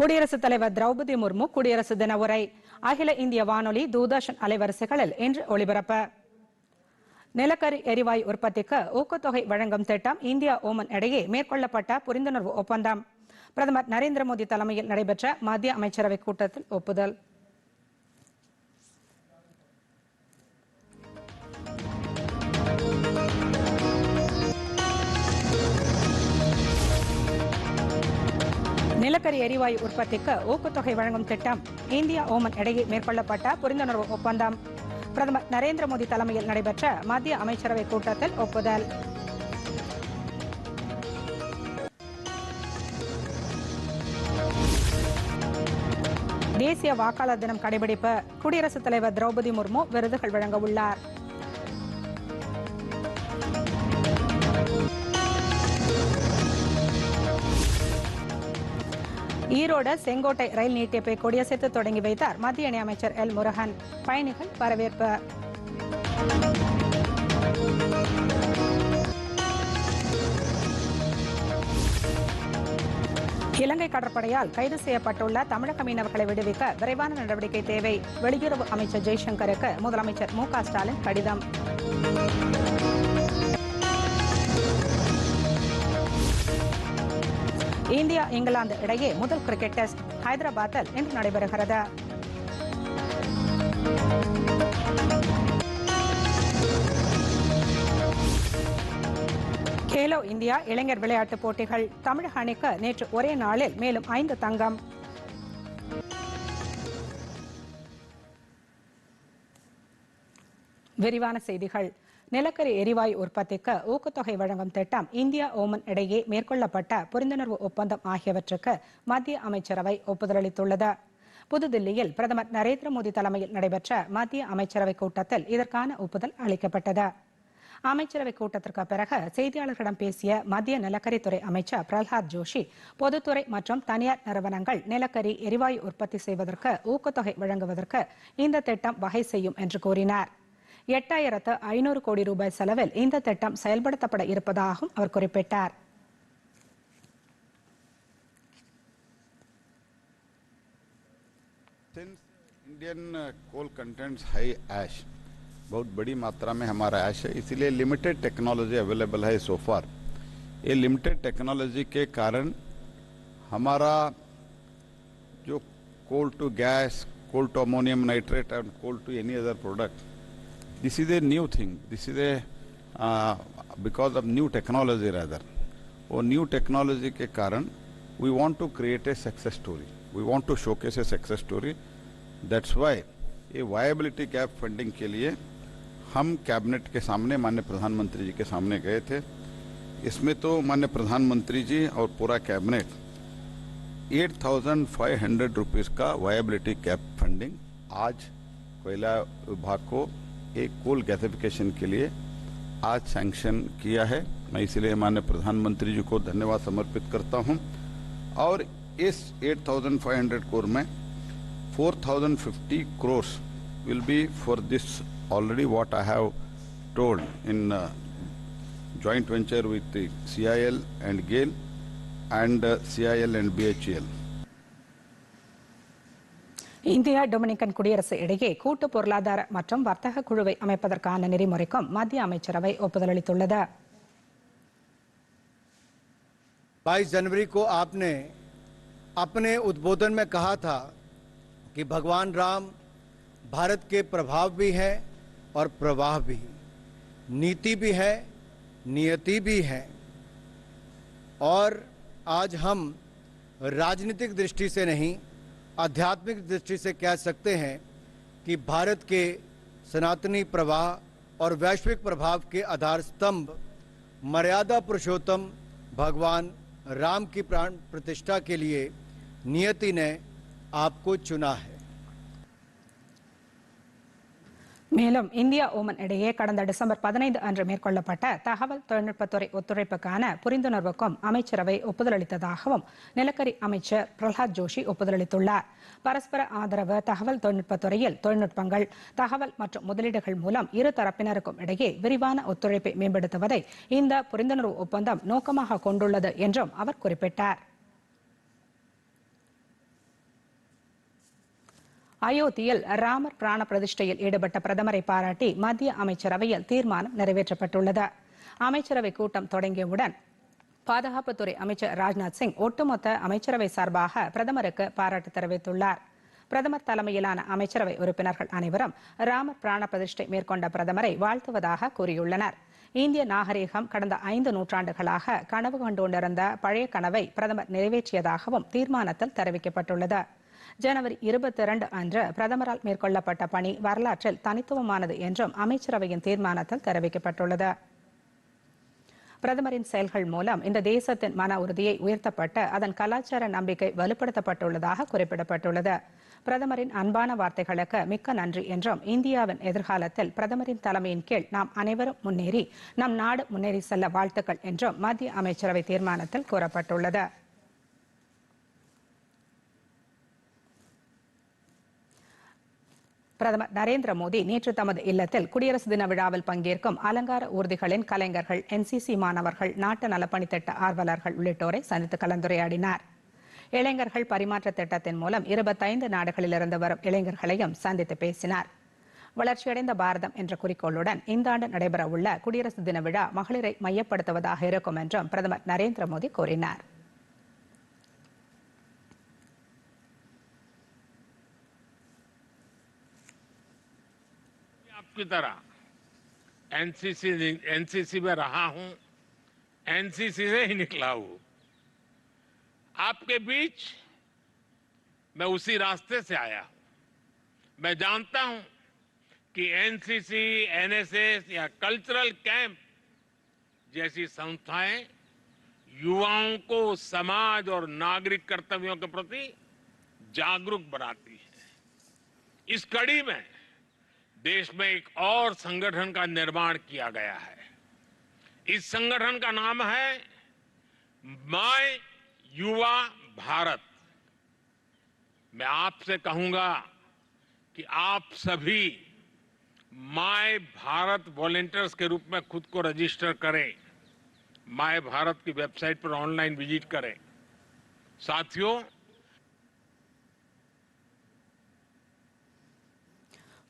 குடியரசுத் தலைவர் திரௌபதி முர்மு குடியரசு தின உரை. அகில இந்திய வானொலி தூர்தர்ஷன் அலைவரிசைகளில் இன்று ஒளிபரப்பு நிலக்கரி எரிவாயு உற்பத்திக்கு ஊக்கத்தொகை வழங்கும் திட்டம் இந்தியா ஓமன் இடையே மேற்கொள்ளப்பட்ட புரிந்துணர்வு ஒப்பந்தம். பிரதமர் நரேந்திர மோடி தலைமையில் நடைபெற்ற மத்திய அமைச்சரவைக் கூட்டத்தில் ஒப்புதல். நிலக்கரி எரிவாயு உற்பத்திக்கு ஊக்கத்தொகை வழங்கும் திட்டம் இந்தியா ஓமன் இடையே மேற்கொள்ளப்பட்ட புரிந்துணர்வு ஒப்பந்தம். பிரதமர் நரேந்திர மோடி தலைமையில் நடைபெற்ற மத்திய அமைச்சரவை கூட்டத்தில் ஒப்புதல். தேசிய வாக்காளர் தினம் கடைபிடிப்பு. குடியரசுத் தலைவர் திரௌபதி முர்மு விருதுகள் வழங்க உள்ளார். ஈரோடு செங்கோட்டை ரயில் நீட்டிப்பை கொடியசைத்து தொடங்கி வைத்தார் மத்திய இணையமைச்சர் எல் முருகன். பயணிகள் வரவேற்பு. இலங்கை கடற்படையால் கைது செய்யப்பட்டுள்ள தமிழக மீனவர்களை விடுவிக்க விரைவான நடவடிக்கை தேவை. வெளியுறவு அமைச்சர் ஜெய்சங்கருக்கு முதலமைச்சர் மு க ஸ்டாலின் கடிதம். இந்தியா இங்கிலாந்து இடையே முதல் கிரிக்கெட் டெஸ்ட் ஹைதராபாத்தில் இன்று நடைபெறுகிறது. கேலோ இந்தியா இளைஞர் விளையாட்டுப் போட்டிகள் தமிழக அணிக்கு நேற்று ஒரே நாளில் மேலும் ஐந்து தங்கம். விரிவான செய்திகள். நிலக்கரி எரிவாயு உற்பத்திக்கு ஊக்கத்தொகை வழங்கும் திட்டம் இந்தியா ஓமன் இடையே மேற்கொள்ளப்பட்ட புரிந்துணர்வு ஒப்பந்தம் ஆகியவற்றுக்கு மத்திய அமைச்சரவை ஒப்புதல் அளித்துள்ளது புதுதில்லியில் பிரதமர் நரேந்திர மோடி தலைமையில் நடைபெற்ற மத்திய அமைச்சரவை கூட்டத்தில் இதற்கான ஒப்புதல் அளிக்கப்பட்டது. அமைச்சரவை கூட்டத்திற்கு பிறகு செய்தியாளர்களிடம் பேசிய மத்திய நிலக்கரித்துறை அமைச்சர் பிரல்ஹாத் ஜோஷி பொதுத்துறை மற்றும் தனியார் நிறுவனங்கள் நிலக்கரி எரிவாயு உற்பத்தி செய்வதற்கு ஊக்கத்தொகை வழங்குவதற்கு இந்த திட்டம் வகை செய்யும் என்று கூறினார். எட்டாயிரத்து ஐநூறு கோடி ரூபாய் செலவில் இந்த திட்டம் செயல்படுத்தப்பட இருப்பதாகவும் அவர் குறிப்பிட்டார் Since Indian uh, coal contains high ash, बहुत बड़ी मात्रा में हमारा ऐश है इसीलिए लिमिटेड टेक्नोलॉजी अवेलेबल है सो फार ये लिमिटेड टेक्नोलॉजी के कारण हमारा जो coal to gas coal to ammonium nitrate and coal to any other product This is a new thing. This is a uh, because of new technology rather. Or new technology ke karan we want to create a success story. We want to showcase a success story. That's why ये viability cap funding के लिए हम cabinet के सामने माननीय प्रधानमंत्री जी के सामने गए थे इसमें तो माननीय प्रधानमंत्री जी और पूरा cabinet eight thousand five hundred rupees का वायबिलिटी कैप फंडिंग आज कोयला विभाग को एक कोल गैसिफिकेशन के लिए आज सैंक्शन किया है। मैं इसलिए मान्य प्रधानमंत्री जी को धन्यवाद समर्पित करता हूँ। और इस 8,500 कोर में 4,050 crore will be for this already what I have told in joint venture with C I L and GAIL and C I L and B H E L India Dominican குடியரசு இடையே கூட்டு பொருளாதார மற்றும் வர்த்தக குழுவை அமைப்பதற்கான நெறிமுறைக்கும் மத்திய அமைச்சரவை ஒப்புதல் அளித்துள்ளது 22 जनवरी को आपने अपने उद्बोधन में कहा था कि भगवान राम भारत के प्रभाव भी हैं और प्रवाह भी नीति भी है नियति भी है और आज हम राजनीतिक दृष्टि से नहीं आध्यात्मिक दृष्टि से कह सकते हैं कि भारत के सनातनी प्रवाह और वैश्विक प्रभाव के आधार स्तंभ, मर्यादा पुरुषोत्तम, भगवान राम की प्राण प्रतिष्ठा के लिए नियति ने आपको चुना है। மேலும் இந்தியா ஓமன் இடையே கடந்த டிசம்பர் பதினைந்து அன்று மேற்கொள்ளப்பட்ட தகவல் தொழில்நுட்பத்துறை ஒத்துழைப்புக்கான புரிந்துணர்வுக்கும் அமைச்சரவை ஒப்புதல் அளித்ததாகவும் நிலக்கரி அமைச்சர் பிரகலாத் ஜோஷி ஒப்புதல் அளித்துள்ளார் பரஸ்பர ஆதரவு தகவல் தொழில்நுட்பத்துறையில் தொழில்நுட்பங்கள் தகவல் மற்றும் முதலீடுகள் மூலம் இரு தரப்பினருக்கும் இடையே விரிவான ஒத்துழைப்பை மேம்படுத்துவதை இந்த புரிந்துணர்வு ஒப்பந்தம் நோக்கமாக கொண்டுள்ளது என்றும் அவர் குறிப்பிட்டார். அயோத்தியில் ராமர் பிராண பிரதிஷ்டையில் ஈடுபட்ட பிரதமரை பாராட்டி மத்திய அமைச்சரவையில் தீர்மானம் நிறைவேற்றப்பட்டுள்ளது. அமைச்சரவை கூட்டம் தொடங்கியவுடன் பாதுகாப்புத்துறை அமைச்சர் ராஜ்நாத் சிங் ஒட்டுமொத்த அமைச்சரவை சார்பாக பிரதமருக்கு பாராட்டு தெரிவித்துள்ளார். பிரதமர் தலைமையிலான அமைச்சரவை உறுப்பினர்கள் அனைவரும் ராமர் பிராண பிரதிஷ்டை மேற்கொண்ட பிரதமரை வாழ்த்துவதாக கூறியுள்ளனர். இந்திய நாகரீகம் கடந்த ஐந்து நூற்றாண்டுகளாக கனவு கொண்டுண்டிருந்த பழைய கனவை பிரதமர் நிறைவேற்றியதாகவும் தீர்மானத்தில் தெரிவிக்கப்பட்டுள்ளது. ஜனவரி இருபத்தி இரண்டு அன்று பிரதமரால் மேற்கொள்ளப்பட்ட பணி வரலாற்றில் தனித்துவமானது என்றும் அமைச்சரவையின் தீர்மானத்தில் தெரிவிக்கப்பட்டுள்ளது. பிரதமரின் செயல்கள் மூலம் இந்த தேசத்தின் மன உறுதியை உயர்த்தப்பட்டு அதன் கலாச்சார நம்பிக்கை வலுப்படுத்தப்பட்டுள்ளதாக குறிப்பிடப்பட்டுள்ளது. பிரதமரின் அன்பான வார்த்தைகளுக்கு மிக்க நன்றி என்றும் இந்தியாவின் எதிர்காலத்தில் பிரதமரின் தலைமையின் கீழ் நாம் அனைவரும் முன்னேறி நம் நாடு முன்னேறி செல்ல வாழ்த்துக்கள் என்றும் மத்திய அமைச்சரவை தீர்மானத்தில் கூறப்பட்டுள்ளது. பிரதமர் நரேந்திர மோடி நேற்று தமது இல்லத்தில் குடியரசு தின விழாவில் பங்கேற்கும் அலங்கார ஊர்திகளின் கலைஞர்கள் என்சிசி மாணவர்கள் நாட்டு நலப்பணித்திட்ட ஆர்வலர்கள் உள்ளிட்டோரை சந்தித்து கலந்துரையாடினார். இளைஞர்கள் பரிமாற்ற திட்டத்தின் மூலம் இருபத்தைந்து நாடுகளிலிருந்து வரும் இளைஞர்களையும் சந்தித்து பேசினார். வளர்ச்சியடைந்த பாரதம் என்ற குறிக்கோளுடன் இந்த ஆண்டு நடைபெறவுள்ள குடியரசு தின விழா மகளிரை மையப்படுத்துவதாக இருக்கும் என்றும் பிரதமர் நரேந்திர மோடி கூறினார். आपकी तरह। एनसीसी एनसीसी में रहा हूँ एनसीसी से ही निकला हूँ। आपके बीच मैं उसी रास्ते से आया हूँ। मैं जानता हूँ कि एनसीसी एनएसएस या कल्चरल कैंप जैसी संस्थाएँ युवाओं को समाज और नागरिक कर्तव्यों के प्रति जागरूक बनाती है। इस कड़ी में देश में एक और संगठन का निर्माण किया गया है। इस संगठन का नाम है माय युवा भारत। मैं आपसे कहूँगा कि आप सभी माय भारत वॉलेंटियर्स के रूप में खुद को रजिस्टर करें। माय भारत की वेबसाइट पर ऑनलाइन विज़िट करें। साथियों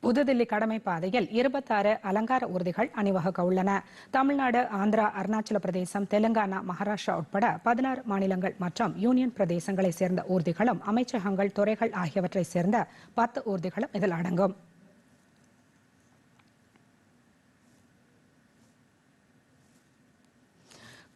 புதுதில்லி கடமை பாதையில் இருபத்தாறு அலங்கார ஊர்திகள் அணிவகுக்க உள்ளன தமிழ்நாடு ஆந்திரா அருணாச்சல பிரதேசம் தெலுங்கானா மகாராஷ்டிரா உட்பட பதினாறு மாநிலங்கள் மற்றும் யூனியன் பிரதேசங்களை சேர்ந்த ஊர்திகளும் அமைச்சகங்கள் துறைகள் ஆகியவற்றை சேர்ந்த பத்து ஊர்திகளும் இதில் அடங்கும்.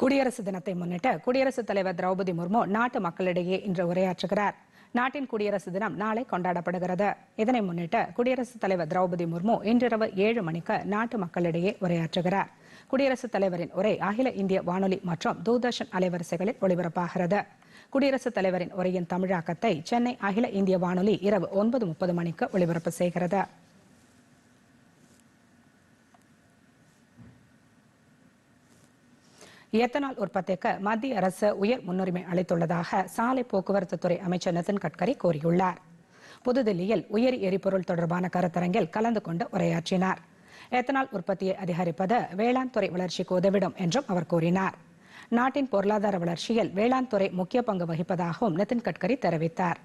குடியரசு தினத்தை முன்னிட்டு குடியரசுத் தலைவர் திரௌபதி முர்மு நாட்டு மக்களிடையே இன்று உரையாற்றுகிறார். நாட்டின் குடியரசு தினம் நாளை கொண்டாடப்படுகிறது. இதனை முன்னிட்டு குடியரசுத் தலைவர் திரௌபதி முர்மு இன்றிரவு ஏழு மணிக்கு நாட்டு மக்களிடையே உரையாற்றுகிறார். குடியரசுத் தலைவரின் உரை அகில இந்திய வானொலி மற்றும் தூர்தர்ஷன் அலைவரிசைகளில் ஒளிபரப்பாகிறது. குடியரசுத் தலைவரின் உரையின் தமிழாக்கத்தை சென்னை அகில இந்திய வானொலி இரவு ஒன்பது முப்பது மணிக்கு ஒளிபரப்பு செய்கிறது. எத்தனால் உற்பத்திக்கு மத்திய அரசு உயர் முன்னுரிமை அளித்துள்ளதாக சாலை போக்குவரத்து துறை அமைச்சர் நிதின் கட்கரி கூறியுள்ளார். புதுதில்லியில் உயர் எரிபொருள் தொடர்பான கருத்தரங்கில் கலந்து கொண்டு உரையாற்றினார். எத்தனால் உற்பத்தியை அதிகரிப்பது வேளாண் துறை வளர்ச்சிக்கு உதவிடும் என்றும் அவர் கூறினார். நாட்டின் பொருளாதார வளர்ச்சியில் வேளாண் துறை முக்கிய பங்கு வகிப்பதாகவும் நிதின் கட்கரி தெரிவித்தார்.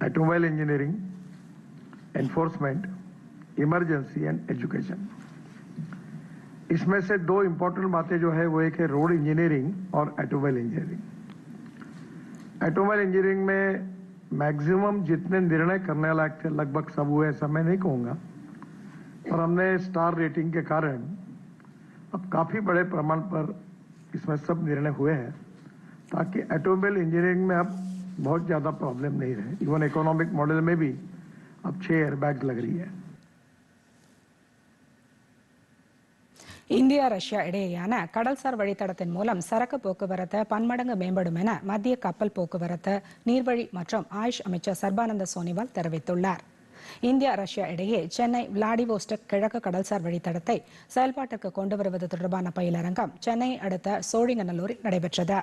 Automobile engineering, enforcement, emergency and education इसमें से दो इंपॉर्टेंट बातें जो है, वो एक है रोड इंजीनियरिंग और ऑटोमोबाइल इंजीनियरिंग ऑटोमोबाइल इंजीनियरिंग में मैक्सिमम जितने निर्णय करने लायक थे, लगभग सब हुए, ऐसा मैं नहीं कहूँगा और हमने स्टार रेटिंग के कारण अब काफ़ी बड़े प्रमाण पर इसमें सब निर्णय हुए हैं, ताकि ऑटोमोबाइल इंजीनियरिंग में अब बहुत ज़्यादा प्रॉब्लम नहीं रहे. इवन इकोनॉमिक मॉडल में भी अब छह एयरबैग लग रही है। இந்தியா ரஷ்யா இடையேயான கடல்சார் வழித்தடத்தின் மூலம் சரக்கு போக்குவரத்து பன்மடங்கு மேம்படும் என மத்திய கப்பல் போக்குவரத்து நீர்வழி மற்றும் ஆயுஷ் அமைச்சர் சர்பானந்த சோனிவால் தெரிவித்துள்ளார். இந்தியா ரஷ்யா இடையே சென்னை விளாடிவோஸ்டக் கிழக்கு கடல்சார் வழித்தடத்தை செயல்பாட்டிற்கு கொண்டு வருவது தொடர்பான பயிலரங்கம் சென்னை அடுத்த சோழிங்கநல்லூரில் நடைபெற்றது.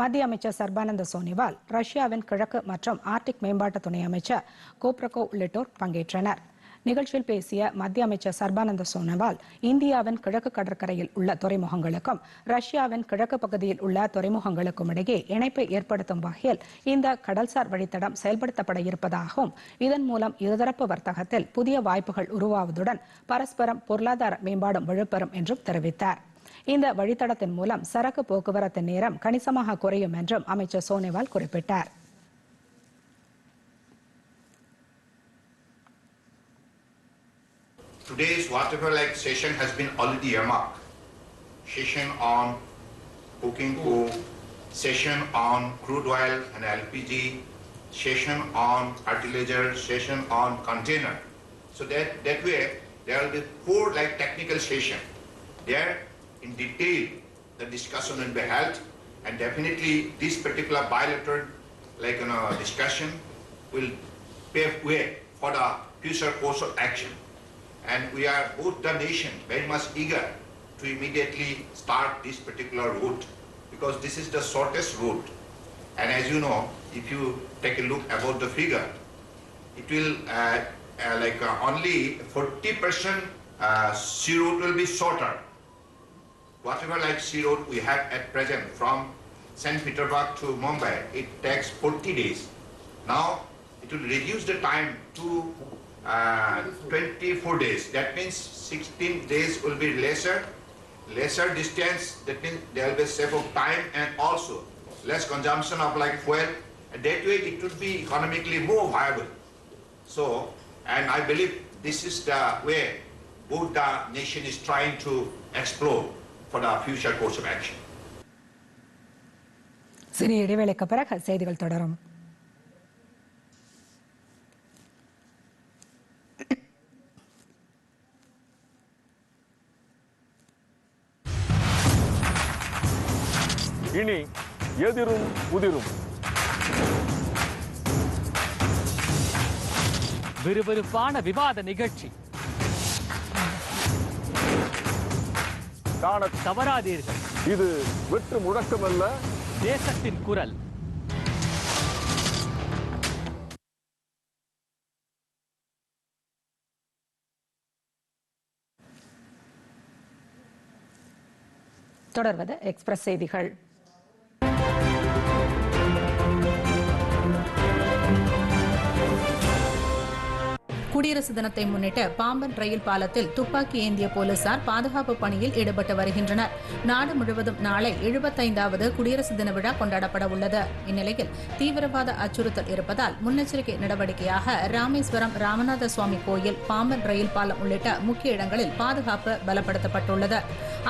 மத்திய அமைச்சர் சர்பானந்த சோனிவால் ரஷ்யாவின் கிழக்கு மற்றும் ஆர்டிக் மேம்பாட்டு துணை அமைச்சர் கோப்ரகோ உள்ளிட்டோர் பங்கேற்றனர். நிகழ்ச்சியில் பேசிய மத்திய அமைச்சர் சர்பானந்த சோனோவால் இந்தியாவின் கிழக்கு கடற்கரையில் உள்ள துறைமுகங்களுக்கும் ரஷ்யாவின் கிழக்கு பகுதியில் உள்ள துறைமுகங்களுக்கும் இடையே இணைப்பை ஏற்படுத்தும் வகையில் இந்த கடல்சார் வழித்தடம் செயல்படுத்தப்பட இருப்பதாகவும் இதன் மூலம் இருதரப்பு வர்த்தகத்தில் புதிய வாய்ப்புகள் உருவாவதுடன் பரஸ்பரம் பொருளாதார மேம்பாடும் வலுப்பெறும் என்றும் தெரிவித்தார். இந்த வழித்தடத்தின் மூலம் சரக்கு போக்குவரத்து நேரம் கணிசமாக குறையும் என்றும் அமைச்சர் சோனோவால் குறிப்பிட்டார். Today's whatever like session has been already earmarked. Session on coking coal, session on crude oil and LPG, session on fertilizer, session on container. So that, that way, there will be four like technical session. There, in detail, the discussion will be held and definitely this particular bilateral like you know, discussion will pave way for the future course of action. And we are both the nation very much eager to immediately start this particular route because this is the shortest route. And as you know, if you take a look about the figure, it will uh, uh, like uh, only 40% uh, sea route will be shorter. Whatever like sea route we have at present from St. Petersburg to Mumbai, it takes 40 days. Now it will reduce the time to uh, 24 days. That means 16 days will be lesser, lesser distance. That means there will be save of time and also less consumption of like fuel. And that way it will be economically more viable. So, and I believe this is the way both the nation is trying to explore for the future course of action. சிறிய இடைவேளைக்கு பிறகு செய்திகள் தொடரும் இனி எதிரும் உதிரும். விறுவிறுப்பான விவாத நிகழ்ச்சி. காண தவறாதீர்கள். இது வெற்று முழக்கமல்ல. தேசத்தின் குரல். தொடர்வது எக்ஸ்பிரஸ் செய்திகள். குடியரசு தினத்தை முன்னிட்டு பாம்பன் ரயில் பாலத்தில் துப்பாக்கி ஏந்திய போலீசார் பாதுகாப்பு பணியில் ஈடுபட்டு வருகின்றனர். நாடு முழுவதும் நாளை எழுபத்தைந்தாவது குடியரசு தின விழா கொண்டாடப்பட உள்ளது. இந்நிலையில் தீவிரவாத அச்சுறுத்தல் இருப்பதால் முன்னெச்சரிக்கை நடவடிக்கையாக ராமேஸ்வரம் ராமநாத சுவாமி கோயில் பாம்பன் ரயில் பாலம் உள்ளிட்ட முக்கிய இடங்களில் பாதுகாப்பு பலப்படுத்தப்பட்டுள்ளது.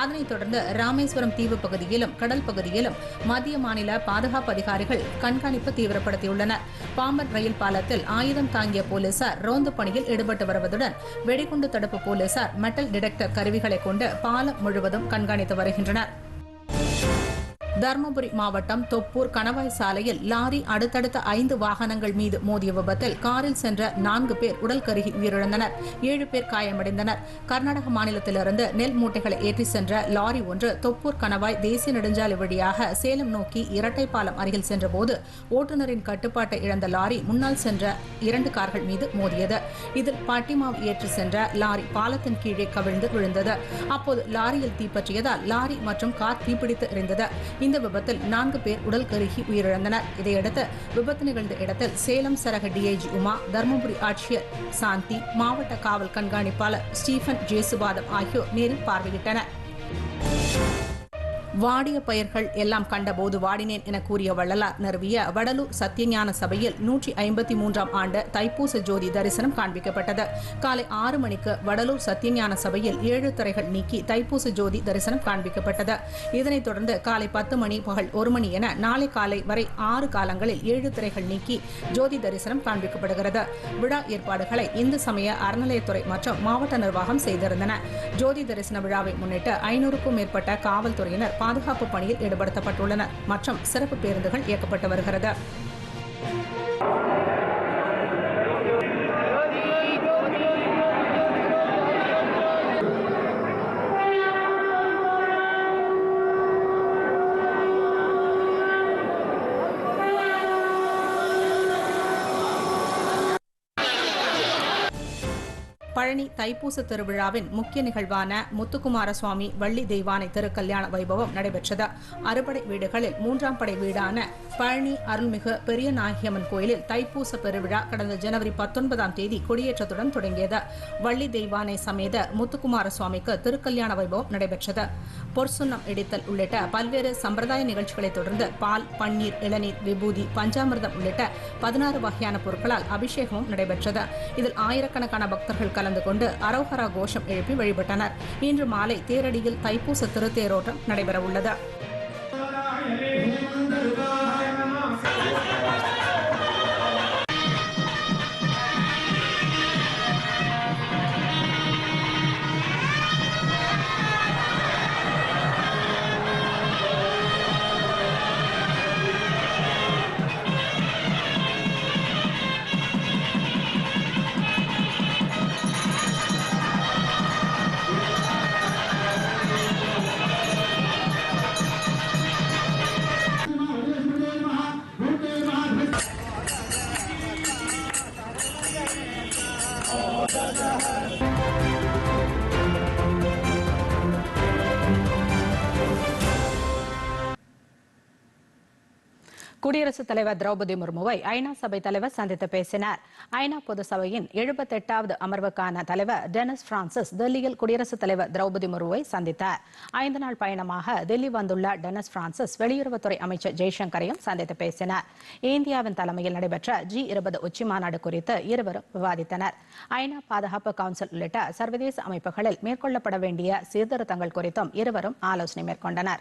அதனைத் தொடர்ந்து ராமேஸ்வரம் தீவு பகுதியிலும் கடல் பகுதியிலும் மத்திய மாநில பாதுகாப்பு அதிகாரிகள் கண்காணிப்பு தீவிரப்படுத்தியுள்ளனர். பாம்பன் ரயில் பாலத்தில் ஆயுதம் தாங்கிய போலீசார் ரோந்து பணியில் ஈடுபட்டு வருவதுடன் வெடிகுண்டு தடுப்பு போலீசார் மெட்டல் டிடெக்டர் கருவிகளை கொண்டு பாலம் முழுவதும் கண்காணித்து வருகின்றனர். தருமபுரி மாவட்டம் தொப்பூர் கணவாய் சாலையில் லாரி அடுத்தடுத்த ஐந்து வாகனங்கள் மீது மோதிய விபத்தில் காரில் சென்ற நான்கு பேர் உடல் கருகி உயிரிழந்தனர். ஏழு பேர் காயமடைந்தனர். கர்நாடக மாநிலத்திலிருந்து நெல் மூட்டைகளை ஏற்றி சென்ற லாரி ஒன்று தொப்பூர் கணவாய் தேசிய நெடுஞ்சாலை வழியாக சேலம் நோக்கி இரட்டை பாலம் அருகில் சென்றபோது ஓட்டுநரின் கட்டுப்பாட்டை இழந்த லாரி முன்னால் சென்ற இரண்டு கார்கள் மீது மோதியது. இதில் பட்டிமாவு ஏற்றி சென்ற லாரி பாலத்தின் கீழே கவிழ்ந்து விழுந்தது. அப்போது லாரியில் தீப்பற்றியதால் லாரி மற்றும் கார் தீப்பிடித்து எரிந்தது. இந்த விபத்தில் நான்கு பேர் உடல் கருகி உயிரிழந்தனர். இதையடுத்து விபத்து நிகழ்ந்த இடத்தில் சேலம் சரக டிஐஜி உமா தருமபுரி ஆட்சியர் சாந்தி மாவட்ட காவல் கண்காணிப்பாளர் ஸ்டீபன் ஜேசுபாதம் ஆகியோர் நேரில் பார்வையிட்டனர். வாடிய பயிர்கள் எல்லாம் கண்டபோது வாடினேன் என கூறிய வள்ளலார் நிறுவிய வடலூர் சத்தியஞான சபையில் நூற்றி ஐம்பத்தி மூன்றாம் ஆண்டு தைப்பூச ஜோதி தரிசனம் காண்பிக்கப்பட்டது. காலை ஆறு மணிக்கு வடலூர் சத்தியஞான சபையில் ஏழு திரைகள் நீக்கி தைப்பூச ஜோதி தரிசனம் காண்பிக்கப்பட்டது. இதனைத் தொடர்ந்து காலை பத்து மணி பகல் ஒரு மணி என நாளை காலை வரை ஆறு காலங்களில் ஏழு திரைகள் நீக்கி ஜோதி தரிசனம் காண்பிக்கப்படுகிறது. விழா ஏற்பாடுகளை இந்து சமய அறநிலையத்துறை மற்றும் மாவட்ட நிர்வாகம் செய்திருந்தன. ஜோதி தரிசன விழாவை முன்னிட்டு ஐநூறுக்கும் மேற்பட்ட காவல்துறையினர் பாதுகாப்பு பணியில் ஈடுபடுத்தப்பட்டுள்ளனர் மற்றும் சிறப்பு பேருந்துகள் இயக்கப்பட்டு வருகிறது. பழனி தைப்பூச திருவிழாவின் முக்கிய நிகழ்வான முத்துக்குமார சுவாமி வள்ளி தெய்வானை திருக்கல்யாண வைபவம் நடைபெற்றது. அறுபடை வீடுகளில் மூன்றாம் படை வீடான பழனி அருள்மிகு பெரிய நாயகியம்மன் கோயிலில் தைப்பூச பெருவிழா கடந்த ஜனவரி பத்தொன்பதாம் தேதி கொடியேற்றத்துடன் தொடங்கியது. வள்ளி தெய்வானை சமேத முத்துக்குமார சுவாமிக்கு திருக்கல்யாண வைபவம் நடைபெற்றது. பொற்சுண்ணம் இடித்தல் உள்ளிட்ட பல்வேறு சம்பிரதாய நிகழ்ச்சிகளை தொடர்ந்து பால் பன்னீர் இளநீர் விபூதி பஞ்சாமிர்தம் உள்ளிட்ட பதினாறு வகையான பொருட்களால் அபிஷேகமும் நடைபெற்றது. இதில் ஆயிரக்கணக்கான பக்தர்கள் கலந்து கொண்டு அரோஹரா கோஷம் எழுப்பி வழிபட்டனர். இன்று மாலை தேரடியில் தைப்பூச திருத்தேரோட்டம் நடைபெறவுள்ளது. குடியரசுத் தலைவர் திரௌபதி முர்முவை ஐநா சபை தலைவர் சந்தித்து பேசினார். ஐநா பொது சபையின் எழுபத்தெட்டாவது அமர்வுக்கான தலைவர் டெனிஸ் பிரான்சிஸ் டெல்லியில் குடியரசுத் தலைவர் திரௌபதி முர்முவை சந்தித்தார். ஐந்து நாள் பயணமாக டெல்லி வந்துள்ள டெனிஸ் பிரான்சிஸ் வெளியுறவுத்துறை அமைச்சர் ஜெய்சங்கரையும் சந்தித்து பேசினார். இந்தியாவின் தலைமையில் நடைபெற்ற ஜி இருபது உச்சி மாநாடு குறித்து இருவரும் விவாதித்தனர். ஐநா பாதுகாப்பு கவுன்சில் உள்ளிட்ட சர்வதேச அமைப்புகளில் மேற்கொள்ளப்பட வேண்டிய சீர்திருத்தங்கள் குறித்தும் இருவரும் ஆலோசனை மேற்கொண்டனா்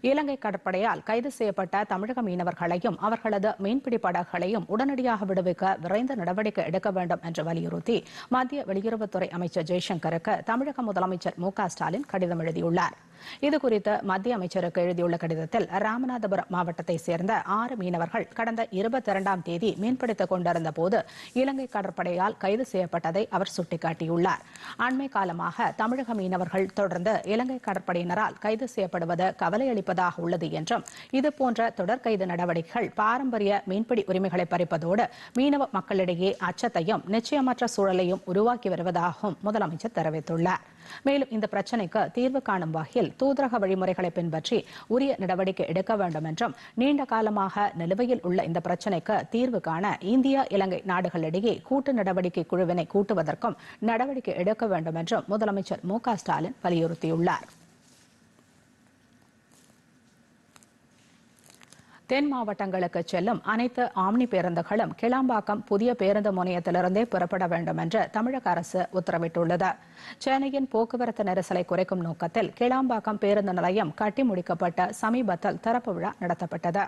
இலங்கை கடற்படையால் கைது செய்யப்பட்ட தமிழக மீனவர்களையும் அவர்களது மீன்பிடி படகுகளையும் உடனடியாக விடுவிக்க விரைந்து நடவடிக்கை எடுக்க வேண்டும் என்று வலியுறுத்தி மத்திய வெளியுறவுத்துறை அமைச்சர் ஜெய்சங்கருக்கு தமிழக முதலமைச்சர் மு ஸ்டாலின் கடிதம் எழுதியுள்ளார். இதுகுறித்து மத்திய அமைச்சருக்கு எழுதியுள்ள கடிதத்தில் ராமநாதபுரம் மாவட்டத்தைச் சேர்ந்த ஆறு மீனவர்கள் கடந்த இருபத்தி இரண்டாம் தேதி மீன்பிடித்துக் கொண்டிருந்த போது இலங்கை கடற்படையால் கைது செய்யப்பட்டதை அவர் சுட்டிக்காட்டியுள்ளார். அண்மை காலமாக தமிழக மீனவர்கள் தொடர்ந்து இலங்கை கடற்படையினரால் கைது செய்யப்படுவது கவலையளிப்பதாக உள்ளது என்றும் இதுபோன்ற தொடர் கைது நடவடிக்கைகள் பாரம்பரிய மீன்பிடி உரிமைகளை பறிப்பதோடு மீனவ மக்களிடையே அச்சத்தையும் நிச்சயமற்ற சூழலையும் உருவாக்கி வருவதாகவும் முதலமைச்சர் தெரிவித்துள்ளார். மேலும் இந்த பிரச்சினைக்கு தீர்வு காணும் வகையில் தூதரக வழிமுறைகளை பின்பற்றி உரிய நடவடிக்கை எடுக்க வேண்டும் என்றும் நீண்ட காலமாக நிலுவையில் உள்ள இந்த பிரச்சினைக்கு தீர்வு காண இந்தியா இலங்கை நாடுகளிடையே கூட்டு நடவடிக்கை குழுவினை கூட்டுவதற்கும் நடவடிக்கை எடுக்க வேண்டும் என்றும் முதலமைச்சர் மு ஸ்டாலின் வலியுறுத்தியுள்ளார். தென் மாவட்டங்களுக்கு செல்லும் அனைத்து ஆம்னி பேருந்துகளும் கிளாம்பாக்கம் புதிய பேருந்து முனையத்திலிருந்தே புறப்பட வேண்டும் என்று தமிழக அரசு உத்தரவிட்டுள்ளது. சென்னையின் போக்குவரத்து நெரிசலை குறைக்கும் நோக்கத்தில் கிளாம்பாக்கம் பேருந்து நிலையம் கட்டி முடிக்கப்பட்ட சமீபத்தில் திறப்பு விழா நடத்தப்பட்டது.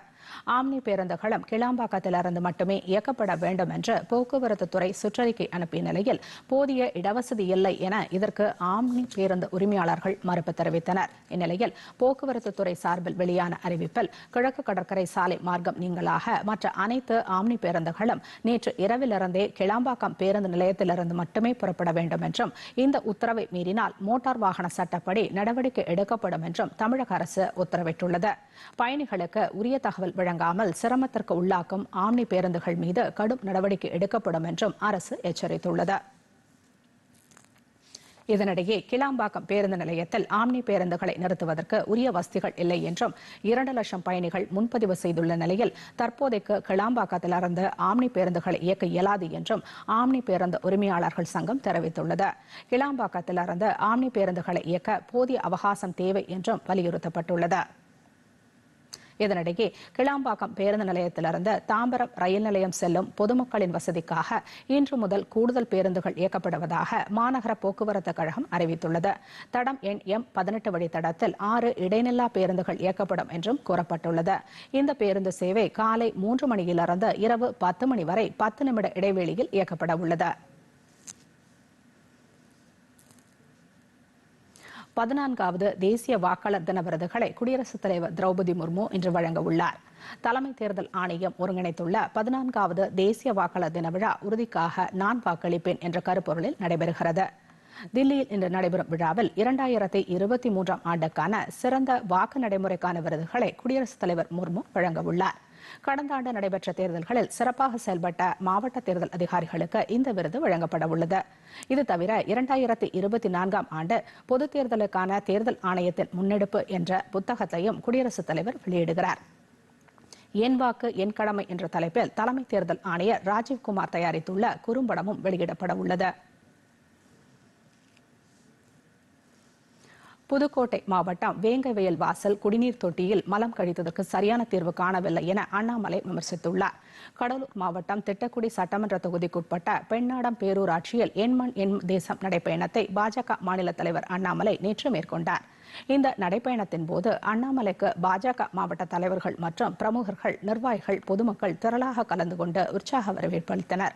ஆம்னி பேருந்துகளும் கிளாம்பாக்கத்திலிருந்து மட்டுமே இயக்கப்பட வேண்டும் என்று போக்குவரத்து துறை சுற்றறிக்கை அனுப்பிய நிலையில் போதிய இடவசதி இல்லை என இதற்கு ஆம்னி பேருந்து உரிமையாளர்கள் மறுப்பு தெரிவித்தனர். இந்நிலையில் போக்குவரத்து துறை சார்பில் வெளியான அறிவிப்பில் கிழக்கு கடற்கரை சாலை மார்க்கம் நீங்களாக மற்ற அனைத்து ஆம்னி பேருந்துகளும் நேற்று இரவிலிருந்தே கிளாம்பாக்கம் பேருந்து நிலையத்திலிருந்து மட்டுமே புறப்பட வேண்டும் என்றும் இந்த உத்தரவை மீறினால் மோட்டார் வாகன சட்டப்படி நடவடிக்கை எடுக்கப்படும் என்றும் தமிழக அரசு உத்தரவிட்டுள்ளது. பயணிகளுக்கு உரிய தகவல் வழங்காமல் சிரமத்திற்கு உள்ளாக்கும் ஆம்னி பேருந்துகள் மீது கடும் நடவடிக்கை எடுக்கப்படும் என்றும் அரசு எச்சரித்துள்ளது. இதனிடையே கிளாம்பாக்கம் பேருந்து நிலையத்தில் ஆம்னி பேருந்துகளை நிறுத்துவதற்கு உரிய வசதிகள் இல்லை என்றும் இரண்டு லட்சம் பயணிகள் முன்பதிவு செய்துள்ள நிலையில் தற்போதைக்கு கிளாம்பாக்கத்திலிருந்து ஆம்னி பேருந்துகளை இயக்க இயலாது என்றும் ஆம்னி பேருந்து உரிமையாளர்கள் சங்கம் தெரிவித்துள்ளது. கிளாம்பாக்கத்திலிருந்து ஆம்னி பேருந்துகளை இயக்க போதிய அவகாசம் தேவை என்றும் வலியுறுத்தப்பட்டுள்ளது. இதனிடையே கிளாம்பாக்கம் பேருந்து நிலையத்திலிருந்து தாம்பரம் ரயில் நிலையம் செல்லும் பொதுமக்களின் வசதிக்காக இன்று முதல் கூடுதல் பேருந்துகள் இயக்கப்படுவதாக மாநகர போக்குவரத்து கழகம் அறிவித்துள்ளது. தடம் எண் எம் பதினெட்டு வழித்தடத்தில் ஆறு இடைநில்லா பேருந்துகள் இயக்கப்படும் என்றும் கூறப்பட்டுள்ளது. இந்த பேருந்து சேவை காலை மூன்று மணியிலிருந்து இரவு பத்து மணி வரை பத்து நிமிட இடைவெளியில் இயக்கப்பட உள்ளது. பதினான்காவது தேசிய வாக்காளர் தின விருதுகளை குடியரசுத் தலைவர் திரௌபதி முர்மு இன்று வழங்க உள்ளார் தலைமை தேர்தல் ஆணையம் ஒருங்கிணைத்துள்ள பதினான்காவது தேசிய வாக்காளர் தின விழா உறுதிக்காக நான் வாக்களிப்பேன் என்ற கருப்பொருளில் நடைபெறுகிறது. தில்லியில் இன்று நடைபெறும் விழாவில் இரண்டாயிரத்தி இருபத்தி மூன்றாம் ஆண்டுக்கான சிறந்த வாக்கு நடைமுறைக்கான விருதுகளை குடியரசுத் தலைவர் முர்மு வழங்க உள்ளார் கடந்த ஆண்டு நடைபெற்ற தேர்தல்களில் சிறப்பாக செயல்பட்ட மாவட்ட தேர்தல் அதிகாரிகளுக்கு இந்த விருது வழங்கப்பட உள்ளது. இது தவிர இரண்டாயிரத்தி இருபத்தி நான்காம் ஆண்டு பொதுத் தேர்தலுக்கான தேர்தல் ஆணையத்தின் முன்னெடுப்பு என்ற புத்தகத்தையும் குடியரசுத் தலைவர் வெளியிடுகிறார். என் வாக்கு என் கடமை என்ற தலைப்பில் தலைமை தேர்தல் ஆணையர் ராஜீவ்குமார் தயாரித்துள்ள குறும்படமும் வெளியிடப்பட உள்ளது. புதுக்கோட்டை மாவட்டம் வேங்கவயல் வாசல் குடிநீர் தொட்டியில் மலம் கழித்ததற்கு சரியான தீர்வு காணவில்லை என அண்ணாமலை விமர்சித்துள்ளார். கடலூர் மாவட்டம் திட்டக்குடி சட்டமன்ற தொகுதிக்குட்பட்ட பெண்ணாடம் பேரூராட்சியில் எண்மண் எண் தேசம் நடைப்பயணத்தை பாஜக மாநில தலைவர் அண்ணாமலை நேற்று மேற்கொண்டார். இந்த நடைப்பயணத்தின் போது அண்ணாமலைக்கு பாஜக மாவட்ட தலைவர்கள் மற்றும் பிரமுகர்கள் நிர்வாகிகள் பொதுமக்கள் திரளாக கலந்து கொண்டு உற்சாக வரவேற்பு அளித்தனா்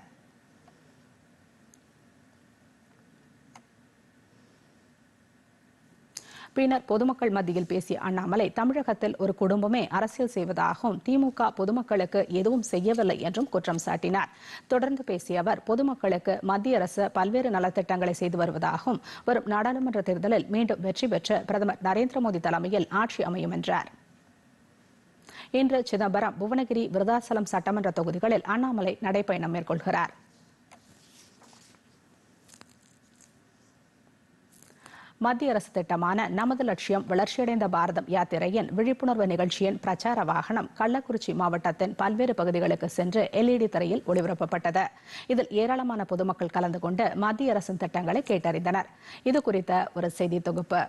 பின்னர் பொதுமக்கள் மத்தியில் பேசிய அண்ணாமலை தமிழகத்தில் ஒரு குடும்பமே அரசியல் செய்வதாகவும் திமுக பொதுமக்களுக்கு எதுவும் செய்யவில்லை என்றும் குற்றம் சாட்டினார். தொடர்ந்து பேசிய அவர் பொதுமக்களுக்கு மத்திய அரசு பல்வேறு நலத்திட்டங்களை செய்து வருவதாகவும் வரும் நாடாளுமன்ற தேர்தலில் மீண்டும் வெற்றி பெற்று பிரதமர் நரேந்திர மோடி தலைமையில் ஆட்சி அமையும் என்றார். இன்று சிதம்பரம் புவனகிரி விருதாசலம் சட்டமன்ற தொகுதிகளில் அண்ணாமலை நடைப்பயணம் மேற்கொள்கிறார். மத்திய அரசு திட்டமான நமது லட்சியம் வளர்ச்சியடைந்த பாரதம் யாத்திரையின் விழிப்புணர்வு நிகழ்ச்சியின் பிரச்சார வாகனம் கள்ளக்குறிச்சி மாவட்டத்தின் பல்வேறு பகுதிகளுக்கு சென்று எல்இடி திரையில் ஒளிபரப்பப்பட்டது. இதில் ஏராளமான பொதுமக்கள் கலந்து கொண்டு மத்திய அரசின் திட்டங்களை கேட்டறிந்தனர். இது குறித்த ஒரு செய்தி தொகுப்பு.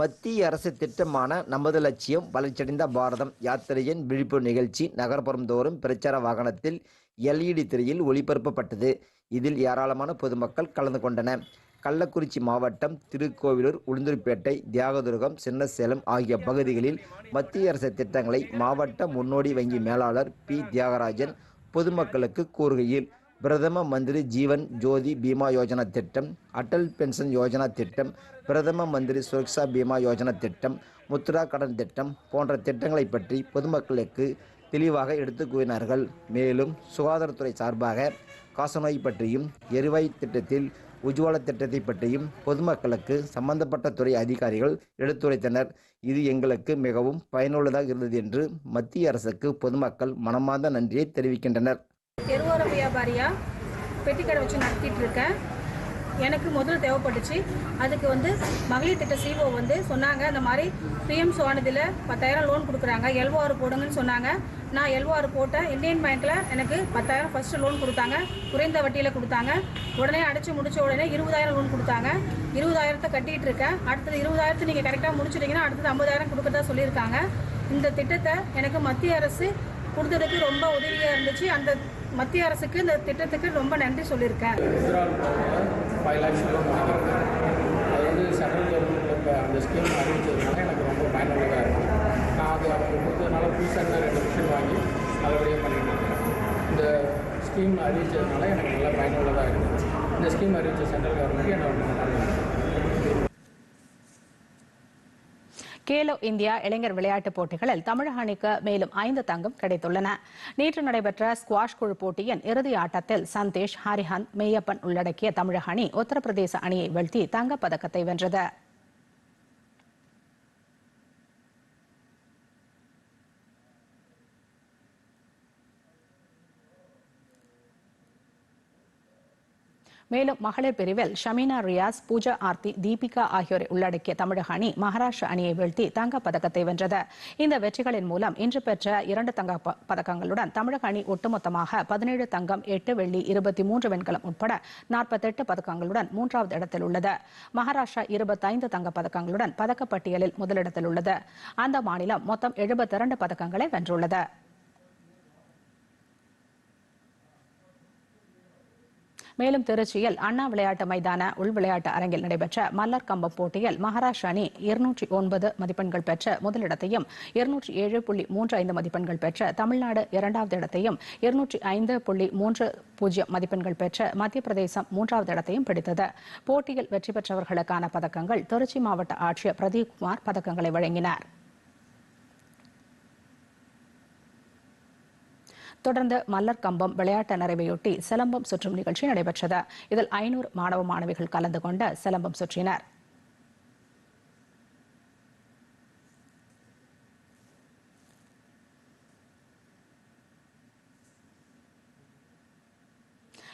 மத்திய அரசு திட்டமான நமது லட்சியம் வளர்ச்சியடைந்த பாரதம் யாத்திரையின் விழிப்பு நிகழ்ச்சி நகர்ப்புறம் தோறும் பிரச்சார வாகனத்தில் எல்இடி திரையில் ஒளிபரப்பப்பட்டது. இதில் ஏராளமான பொதுமக்கள் கலந்து கொண்டனர். கள்ளக்குறிச்சி மாவட்டம் திருக்கோவிலூர் உளுந்தூர்பேட்டை தியாகதுர்கம் சின்னசேலம் ஆகிய பகுதிகளில் மத்திய அரசு திட்டங்களை மாவட்ட முன்னோடி வங்கி மேலாளர் பி. தியாகராஜன் பொதுமக்களுக்கு கூறுகையில் பிரதம மந்திரி ஜீவன் ஜோதி பீமா யோஜனா திட்டம் அடல் பென்ஷன் யோஜனா திட்டம் பிரதம மந்திரி சுரக்ஷா பீமா யோஜனா திட்டம் முத்ரா கடன் திட்டம் போன்ற திட்டங்களை பற்றி பொதுமக்களுக்கு தெளிவாக எடுத்து கூறினார்கள். மேலும் சுகாதாரத்துறை சார்பாக காசநோய் பற்றியும் எரிவாயு திட்டத்தில் உஜ்வால திட்டத்தை பற்றியும் பொதுமக்களுக்கு சம்பந்தப்பட்ட துறை அதிகாரிகள் எடுத்துரைத்தனர். இது எங்களுக்கு மிகவும் பயனுள்ளதாக இருந்தது என்று மத்திய அரசுக்கு பொதுமக்கள் மனமார்ந்த நன்றியை தெரிவிக்கின்றனர். தெருவோர வியாபாரியா? பெட்டிக்கடை வச்சு நடத்திட்டு இருக்கேன். எனக்கு முதல் தேவைப்பட்டுச்சு. அதுக்கு வந்து மகளிர் திட்ட சிஓ வந்து சொன்னாங்க. அந்த மாதிரி பிஎம் சுவானதில் பத்தாயிரம் லோன் கொடுக்குறாங்க. எல்ஓஆர் போடுங்கன்னு சொன்னாங்க. நான் எல்ஓஆர் போட்டேன் இந்தியன் பேங்க்கில் எனக்கு பத்தாயிரம் ஃபஸ்ட்டு லோன் கொடுத்தாங்க. குறைந்த வட்டியில் கொடுத்தாங்க. உடனே அடைச்சி முடிச்ச உடனே இருபதாயிரம் லோன் கொடுத்தாங்க. இருபதாயிரத்தை கட்டிட்டு இருக்கேன் அடுத்தது இருபதாயிரத்தை நீங்கள் கரெக்டாக முடிச்சுட்டிங்கன்னா அடுத்தது ஐம்பதாயிரம் கொடுக்கறதா சொல்லியிருக்காங்க. இந்த திட்டத்தை எனக்கு மத்திய அரசு கொடுத்ததுக்கு ரொம்ப உதவியாக இருந்துச்சு. அந்த மத்திய அரசுக்கு இந்த திட்டத்துக்கு ரொம்ப நன்றி சொல்லியிருக்கேன். ஃபைவ் லேக்ஸ் லோன் வாங்கியிருக்கேன் அது வந்து சென்ட்ரல் கவர்மெண்ட் இப்போ அந்த ஸ்கீம் அறிவிச்சதுனால எனக்கு ரொம்ப பயனுள்ளதாக இருக்கும் நான் அது அவங்க கொடுத்ததுனால புதுசாக ரெண்டு மிஷின் வாங்கி நல்லபடியாக பண்ணிட்டு இருக்கேன் இந்த ஸ்கீம் அறிவிச்சதுனால எனக்கு நல்லா பயனுள்ளதாக இருக்குது இந்த ஸ்கீம் அறிவிச்ச சென்ட்ரல் கவர்மெண்ட் என்னோட நன்றி கேலோ இந்தியா இளைஞர் விளையாட்டுப் போட்டிகளில் தமிழக அணிக்கு மேலும் ஐந்து தங்கம் கிடைத்துள்ளன. நேற்று நடைபெற்ற ஸ்குவாஷ் குழு போட்டியின் இறுதி ஆட்டத்தில் சந்தேஷ் ஹரிஹந்த் மெய்யப்பன் உள்ளடக்கிய தமிழக அணி உத்தரப்பிரதேச அணியை வீழ்த்தி தங்கப் பதக்கத்தை வென்றது. மேலும் மகளிர் பிரிவில் ஷமீனா ரியாஸ் பூஜா ஆர்த்தி தீபிகா ஆகியோரை உள்ளடக்கிய தமிழக அணி மகாராஷ்டிரா அணியை வீழ்த்தி தங்கப் பதக்கத்தை வென்றது. இந்த வெற்றிகளின் மூலம் இன்று பெற்ற இரண்டு தங்க ப- பதக்கங்களுடன் தமிழக அணி ஒட்டுமொத்தமாக பதினேழு தங்கம் எட்டு வெள்ளி இருபத்தி மூன்று வெண்கலம் உட்பட நாற்பத்தெட்டு பதக்கங்களுடன் மூன்றாவது இடத்தில் உள்ளது. மகாராஷ்டிரா இருபத்தைந்து தங்க பதக்கங்களுடன் பதக்கப்பட்டியலில் முதலிடத்தில் உள்ளது. அந்த மாநிலம் மொத்தம் எழுபத்தி இரண்டு பதக்கங்களை வென்றுள்ளது. மேலும் திருச்சியில் அண்ணா விளையாட்டு மைதான உள் விளையாட்டு அரங்கில் நடைபெற்ற மல்லர் கம்பம் போட்டியில் மகாராஷ்டிரா அணி இருநூற்றி ஒன்பது மதிப்பெண்கள் பெற்ற முதலிடத்தையும் இருநூற்றி ஏழு புள்ளி மூன்று ஐந்து மதிப்பெண்கள் பெற்ற தமிழ்நாடு இரண்டாவது இடத்தையும் இருநூற்றி ஐந்து புள்ளி மூன்று பூஜ்ஜியம் மதிப்பெண்கள் பெற்ற மத்திய பிரதேசம் மூன்றாவது இடத்தையும் பிடித்தது. போட்டியில் வெற்றி பெற்றவர்களுக்கான பதக்கங்கள் திருச்சி மாவட்ட ஆட்சியர் பிரதீப் குமார் பதக்கங்களை வழங்கினார். தொடர்ந்து மல்லர் கம்பம் விளையாட்டு நிறைவையொட்டி சிலம்பம் சுற்றும் நிகழ்ச்சி நடைபெற்றது. இதில் ஐநூறு மாணவ மாணவிகள் கலந்து கொண்டு சிலம்பம் சுற்றினர்.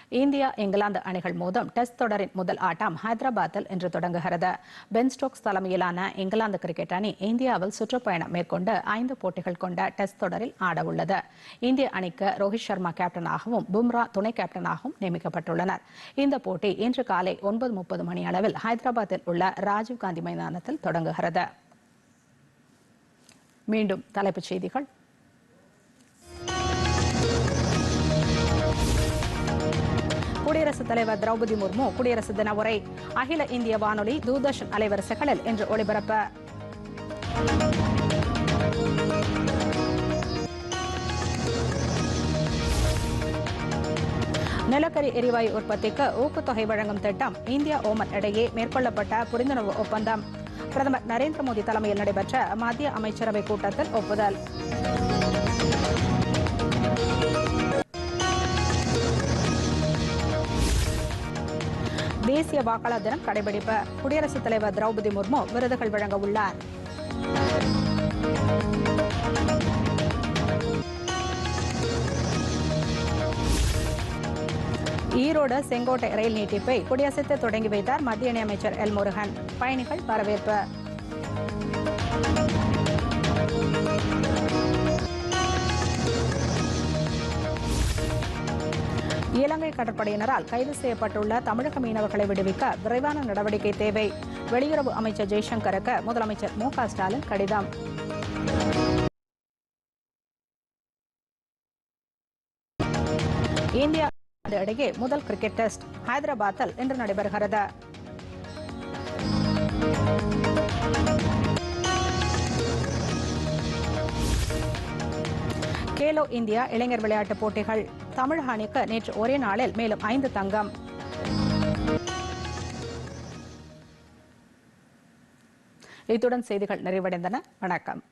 இந்தியா இங்கிலாந்து அணிகள் மோதும் டெஸ்ட் தொடரின் முதல் ஆட்டம் ஹைதராபாத்தில் இன்று தொடங்குகிறது. பென் ஸ்டோக்ஸ் தலைமையிலான இங்கிலாந்து கிரிக்கெட் அணி இந்தியாவில் சுற்றுப்பயணம் மேற்கொண்டு ஐந்து போட்டிகள் கொண்ட டெஸ்ட் தொடரில் ஆட உள்ளது இந்திய அணிக்கு ரோஹித் சர்மா கேப்டனாகவும் பும்ரா துணை கேப்டனாகவும் நியமிக்கப்பட்டுள்ளனர். இந்த போட்டி இன்று காலை ஒன்பது முப்பது மணி அளவில் ஹைதராபாத்தில் உள்ள ராஜீவ்காந்தி மைதானத்தில் தொடங்குகிறது. மீண்டும் தலைப்புச் செய்திகள். குடியரசுத் தலைவர் திரௌபதி முர்மு குடியரசு தின உரை. அகில இந்திய வானொலி தூர்தர்ஷன் அலைவரிசைகளில் இன்று ஒளிபரப்பு நிலக்கரி எரிவாயு உற்பத்திக்கு ஊக்கத்தொகை வழங்கும் திட்டம் இந்தியா ஓமன் இடையே மேற்கொள்ளப்பட்ட புரிந்துணர்வு ஒப்பந்தம். பிரதமர் நரேந்திர மோடி தலைமையில் நடைபெற்ற மத்திய அமைச்சரவை கூட்டத்தில் ஒப்புதல். தேசிய வாக்காளர் தினம் கடைபிடிப்பு. குடியரசுத் தலைவர் திரௌபதி முர்மு விருதுகள் வழங்க உள்ளார். ஈரோடு செங்கோட்டை ரயில் நீட்டிப்பை கொடியசைத்து தொடங்கி வைத்தார் மத்திய இணையமைச்சர் எல் முருகன். பயணிகள் வரவேற்பு. இலங்கை கடற்படையினரால் கைது செய்யப்பட்டுள்ள தமிழக மீனவர்களை விடுவிக்க விரைவான நடவடிக்கை தேவை. வெளியுறவு அமைச்சர் ஜெய்சங்கருக்கு முதலமைச்சர் மு ஸ்டாலின் கடிதம். இந்தியா இடையே முதல் கிரிக்கெட் டெஸ்ட். ஹைதராபாத்தில் இன்று நடைபெறுகிறது. கேலோ இந்தியா இளைஞர் விளையாட்டுப் போட்டிகள். தமிழக அணிக்கு நேற்று ஒரே நாளில் மேலும் ஐந்து தங்கம். இத்துடன் செய்திகள் நிறைவடைந்தன. வணக்கம்.